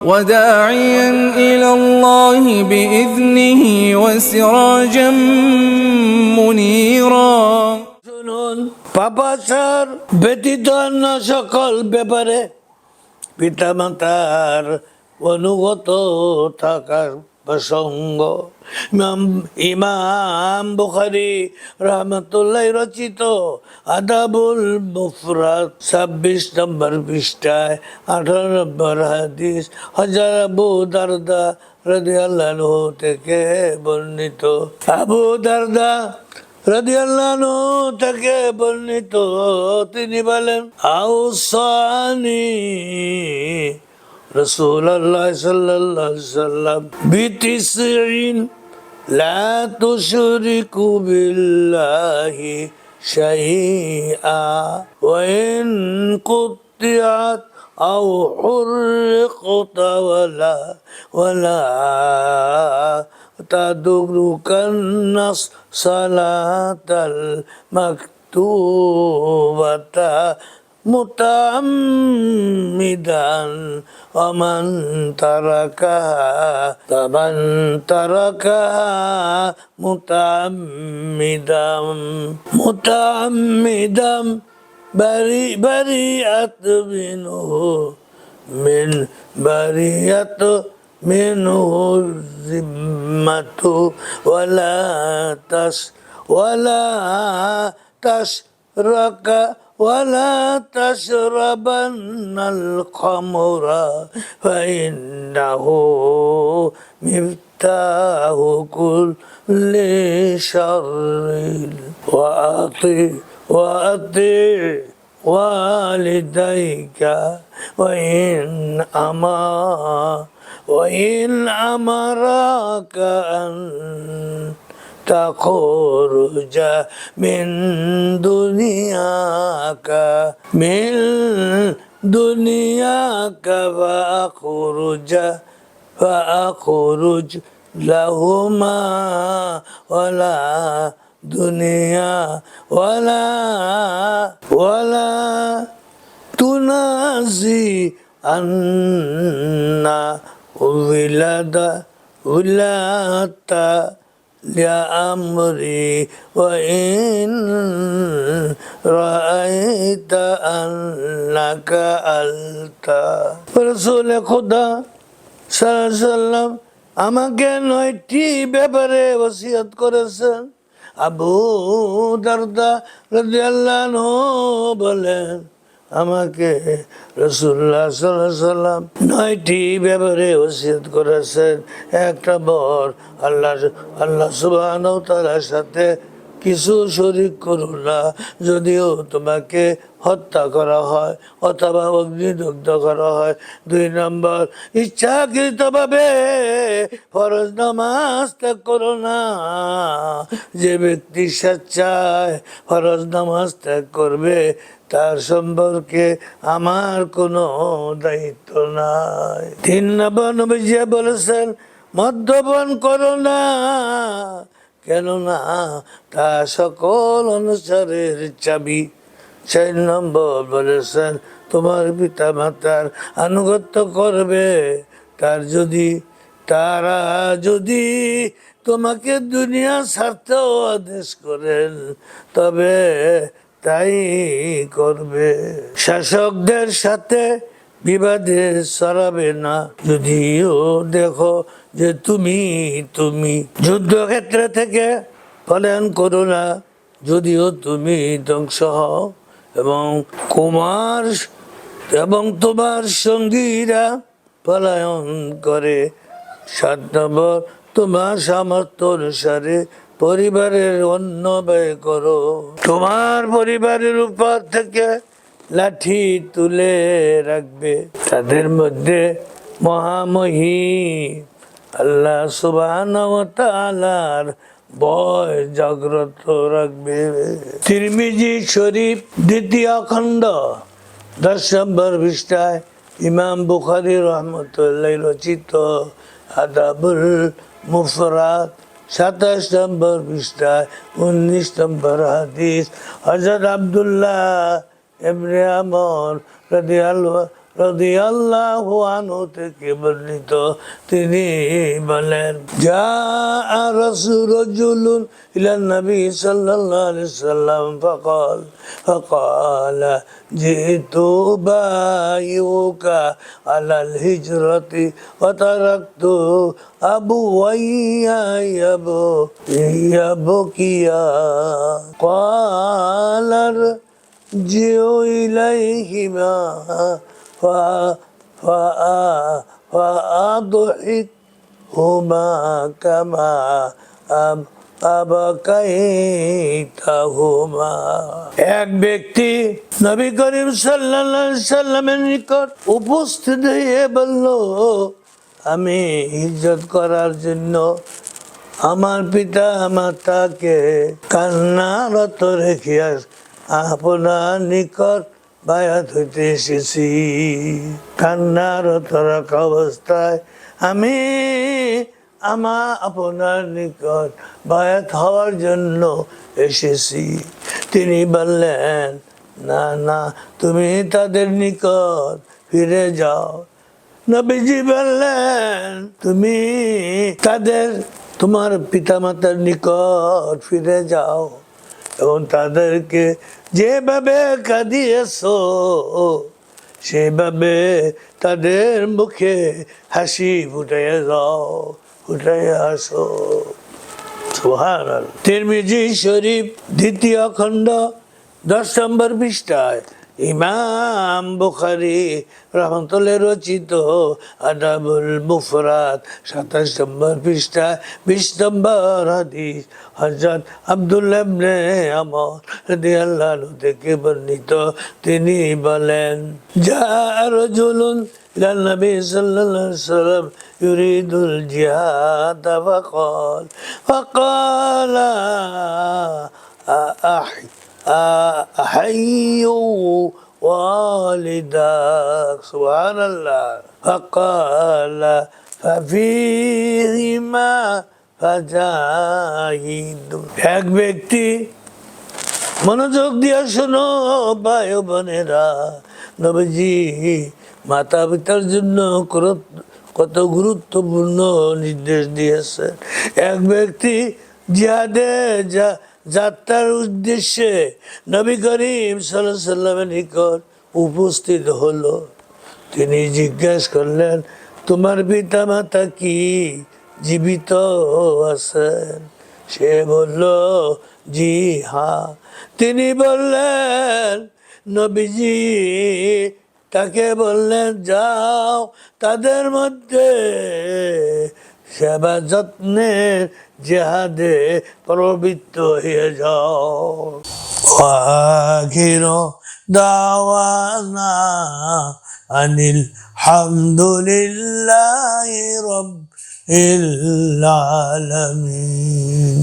وداعيا إلى الله بإذنه وسراجا منيرا শুনুন পাপাচার ব্যতীত অন্য সকল ব্যাপারে পিতামাতার অনুগত থাকার প্রসঙ্গ। ইমাম বুখারি রহমতুল্লাহ রচিত আদাবুল মুফরাত ছাব্বিশ নম্বর পৃষ্ঠায় আঠারো নম্বর হাদিস হাজার আবু দারদা রাজি আল্লাহ থেকে বর্ণিত। আবু দারদা রাদিয়াল্লাহু থেকে বর্ণিত। তিনি বলেন, আউসানি رسول الله صلى الله عليه وسلم بتسعين لا تشرك بالله شيئا وإن قطعت أو حرقت ولا ولا تدرك النص صلاة المكتوبة متعمدا ومن تركها فمن تركها متعمدا متعمدا بري بريئت منه من بريئت منه الذمة ولا تس ولا تشرك ولا تشربن الخمر فإنه مفتاح كل شر. وأطيع وأطيع والديك وإن أما وإن أمرك أن تخرج من دنياك من دنياك فأخرج فأخرج لهما ولا دنيا ولا ولا تنازي أن ولد ولدت لأمري وإن رأيت أنك ألت رسول خدا সাল্লাম আমাকে নয়টি ব্যাপারে ওসিয়ত করেছেন আবু দারদা রাদিয়াল্লাহু বলেন আমাকে রসুল্লাহ সাল্লাহ সাল্লাম নয়টি ব্যাপারে ওসিয়ত করেছেন। একটা বর আল্লাহ আল্লাহ সুবাহ তালার সাথে কিছু শরিক করো না, যদিও তোমাকে হত্যা করা হয় অথবা অগ্নিদগ্ধ করা হয়। দুই নম্বর, ইচ্ছাকৃতভাবে ফরজ নামাজ ত্যাগ করো না। যে ব্যক্তি স্বেচ্ছায় ফরজ নামাজ ত্যাগ করবে, তার সম্পর্কে আমার কোনো দায়িত্ব নাই। তিন নম্বর নবীজিয়া বলেছেন, মদ্যপান করো না। কেননা তা সকল অনুসারের চাবি। চার নম্বর বলেছেন, তোমার পিতা মাতার আনুগত্য করবে। তার যদি, তারা যদি তোমাকে দুনিয়া ছাড়তেও আদেশ করেন, তবে তাই করবে। শাসকদের সাথে বিবাদে সরাবে না। যদিও দেখো যে তুমি তুমি যুদ্ধক্ষেত্র থেকে পলায়ন করো না। যদিও তুমি ধ্বংস হও এবং কুমার এবং তোমার সঙ্গীরা পলায়ন করে। সাত নম্বর, তোমার সামর্থ্য অনুসারে পরিবারের অন্য ব্যয় করো। তোমার পরিবারের উপর থেকে লাঠি তুলে রাখবে। তাদের মধ্যে মহামহী আল্লাহ সুবাহর ভয় জাগ্রত রাখবে। তিরমিজি শরীফ দ্বিতীয় খণ্ড, দশ নম্বর পৃষ্ঠায় ইমাম বুখারি রহমতুল্লাহ রচিত আদাবুল মুফরাত সাতাশ নম্বর পৃষ্ঠায় উনিশ নম্বর হাদিস হজরত আবদুল্লাহ এমনি আমর রাদি রাদিয়াল্লাহু আনহু থেকে বর্ণিত তিনি বলেন যা রাসূলুন ইলা নবী সাল্লাল্লাহু আলাইহি সাল্লাম فقال فقال جئت بايعك على الهجرة وتركت أبوي يبو يبكيا قال ارجع إليهما فأ- فأ- فأضحكهما كما أب আবাকাইতাহুমা এক ব্যক্তি নবী করিম সাল্লাল্লাহু আলাইহি সাল্লামের নিকট উপস্থিত হয়ে বলল আমি ইজ্জত করার জন্য আমার পিতা মাতাকে কান্নারত রেখিয়া আপনার নিকট বায়াত হইতে এসেছি। কান্নারত রাখা অবস্থায় আমি আমার আপনার নিকট বায়াত হওয়ার জন্য এসেছি। তিনি বললেন, না না, তুমি তাদের নিকট ফিরে যাও। নবীজি বললেন, তুমি তাদের, তোমার পিতামাতার নিকট ফিরে যাও। এবং তাদেরকে যেভাবে কাঁদিয়েছো, সেভাবে তাদের মুখে হাসি ফুটাইয়া যাও ফুটাইয়া আসো। তিরমিজি শরীফ দ্বিতীয় খণ্ড, দশ নম্বর পৃষ্ঠায় ইমাম বুখারি রহমতুল্লাহ রচিত আদাবুল মুফরাত সাতাশ নম্বর পৃষ্ঠায় বিশ নম্বর হাদিস হজরত আব্দুল্লাহ ইবনে আমর রাদিয়াল্লাহু থেকে বর্ণিত তিনি বলেন যা রজুলুন إلى النبي صلى الله عليه وسلم يريد الجهاد فقال فقال أحي أحيوا والداك سبحان الله فقال ففيهما فجاهد এক ব্যক্তি মনোযোগ দিয়ে শোনো ভাই ও বোনেরা নবীজি মাতা পিতার জন্য কর- কত গুরুত্বপূর্ণ নির্দেশ দিয়েছে এক ব্যক্তি জিহাদে যা যাত্রার উদ্দেশ্যে নবী করিম সাল্লামের নিকট উপস্থিত হলো। তিনি জিজ্ঞেস করলেন, তোমার পিতা মাতা কি জীবিত আছেন? সে বলল, জি, হা। তিনি বললেন, নবীজি, তাকে বললেন, যাও, তাদের মধ্যে সেবা যত্নের জেহাদে প্রবৃত্ত হয়ে যাও। আখির দাওয়ানা আনিল হামদুলিল্লাহি রব্বিল আলামিন।